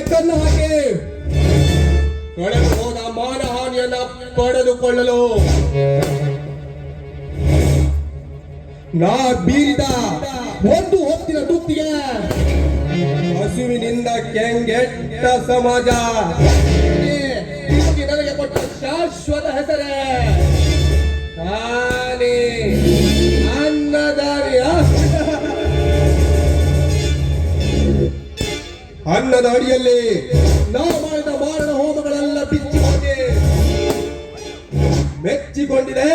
ಕಣ್ಣು ಹಾಕಿ ಹೋದ ಮಾನಹಾನಿಯನ್ನ ಪಡೆದುಕೊಳ್ಳಲು ನಾ ಬೀರಿದ ಒಂದು ಹೊತ್ತಿನ ತುತ್ತಿಗೆ ಹಸುವಿನಿಂದ ಕೆಂಗೆಟ್ಟ ಸಮಾಜ. ನನಗೆ ಕೊಟ್ಟ ಶಾಶ್ವತ ಹೆಸರೇ. ಅನ್ನದ ಅಡಿಯಲ್ಲಿ ನಾವು ಮಾಡಿದ ಮಾರಣ ಹೋಮಗಳೆಲ್ಲ ಬಿಚ್ಚಿಕೊಂಡೆ ಮೆಚ್ಚಿಕೊಂಡಿದೆ.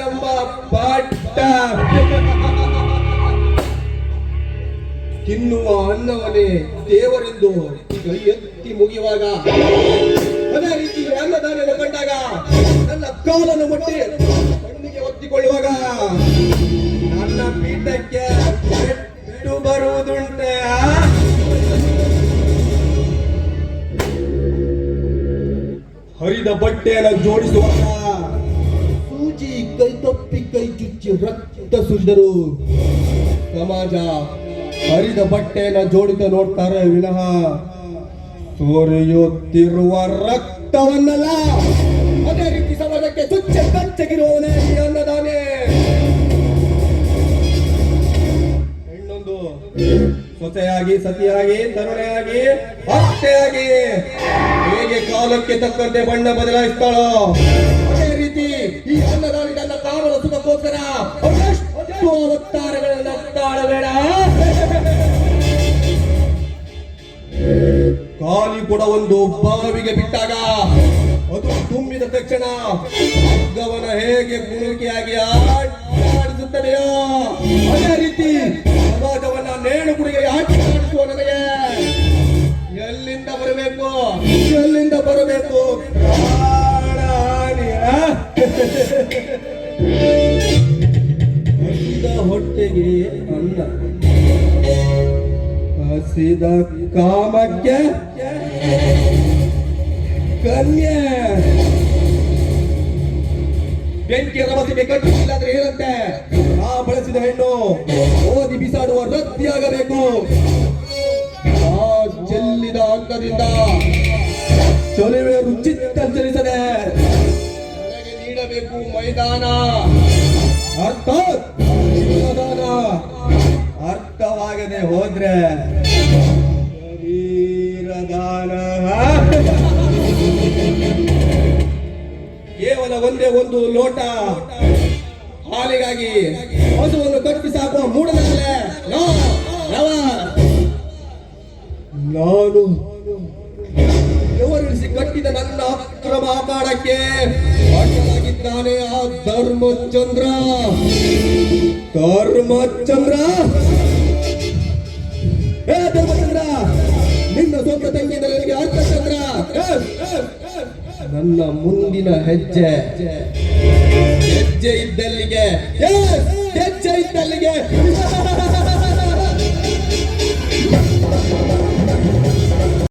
ಎಂಬ ಪಾಠ ತಿನ್ನುವ ಅನ್ನವನ್ನೇ ದೇವರೆಂದು ಎತ್ತಿ ಮುಗಿಯುವಾಗ ಅದೇ ರೀತಿ ಅನ್ನದಾನಿಯನ್ನು ಕಂಡಾಗ ನನ್ನ ಕಾಲನ್ನು ಮುಟ್ಟಿ ಕಣ್ಣಿಗೆ ಒತ್ತಿಕೊಳ್ಳುವಾಗ ಹರಿದ ಬಟ್ಟೆಯನ್ನು ಜೋಡಿಸುವಾಗ ಸೂಜಿ ಕೈ ತಪ್ಪಿ ಕೈ ಚುಚ್ಚಿ ರಕ್ತ ಸುರಿದರು. ಸಮಾಜ ಹರಿದ ಬಟ್ಟೆಯನ್ನು ಜೋಡಿತ ನೋಡ್ತಾರೆ ವಿನಃ ತೋರೆಯುತ್ತಿರುವ ರಕ್ತವನ್ನಲ್ಲ, ಅದೇ ರೀತಿ ಸಮಾಜಕ್ಕೆ ತುಚ್ಚ ಕಚ್ಚಗಿರುವವನೇ ಅನ್ನದಾನೇ. ಹೆಣ್ಣೊಂದು ಸೊಸೆಯಾಗಿ, ಸತಿಯಾಗಿ, ತರುಣೆಯಾಗಿ ಅತ್ತೆಯಾಗಿ ಹೇಗೆ ಕಾಲಕ್ಕೆ ತಕ್ಕಂತೆ ಬಣ್ಣ ಬದಲಾಯಿಸ್ತಾಳ. ಅದೇ ರೀತಿ ಈ ಅನ್ನದಾನಿ ನನ್ನ ಕಾಲದ ಸುಖಕ್ಕೋಸ್ಕರ ಅವತಾರಗಳನ್ನು ತಾಳಬೇಡ. ಖಾಲಿ ಕೂಡ ಒಂದು ಬಾವಿಗೆ ಬಿಟ್ಟಾಗ ಅದು ತುಂಬಿದ ತಕ್ಷಣ ಹಗ್ಗವನ ಹೇಗೆ ಕುಣುಕಿಯಾಗಿ ಆಡಿಸುತ್ತದೆಯೋ ಅದೇ ಹೊಟ್ಟೆಗೆ ಅನ್ನ ಹಸಿದ ಕಾಮಕ್ಕೆ ಕನ್ಯೆ. ಬೆಂಕಿ ರಮಸಿಗೆ ಕಟ್ಟಿಲ್ಲ ಅಂದ್ರೆ ಏನಂತೆ ಆ ಬಳಸಿದ ಹೆಣ್ಣು ಓದಿ ಬಿಸಾಡುವ ರದ್ದಿಯಾಗಬೇಕು ಆ ಚೆಲ್ಲಿದ ಅಂಗದಿಂದ ಚೊಲುವೆ ರುಚಿತ್ತಂಚರಿಸದೆ ನನಗೆ ನೀಡಬೇಕು ಮೈದಾನ. ಅರ್ಥಾತ್ ಒಂದೇ ಒಂದು ಲೋಟ. ಹಾಲಿಗಾಗಿ ಹಸುವನ್ನು ಕಟ್ಟಿ ಸಾಕುವ ಮೂಡದಲ್ಲೇ ನಾನು ವಿವರಿಸಿ ಕಟ್ಟಿದ ನನ್ನ ಅಕ್ರಮ ಅಖಾಡಕ್ಕೆ ಅಡ್ಡಲಾಗಿದ್ದಾನೆ ಆ ಧರ್ಮಚಂದ್ರ. ಧರ್ಮಚಂದ್ರ. ಏ ಧರ್ಮಚಂದ್ರ, ನಿನ್ನ ಸ್ವಂತ ತಂಗಿಯಿಂದ ನನ್ನ ಮುಂದಿನ ಹೆಜ್ಜೆ. ಹೆಜ್ಜೆ ಇದ್ದಲ್ಲಿಗೆ. ಹೆಜ್ಜೆ ಇದ್ದಲ್ಲಿಗೆ.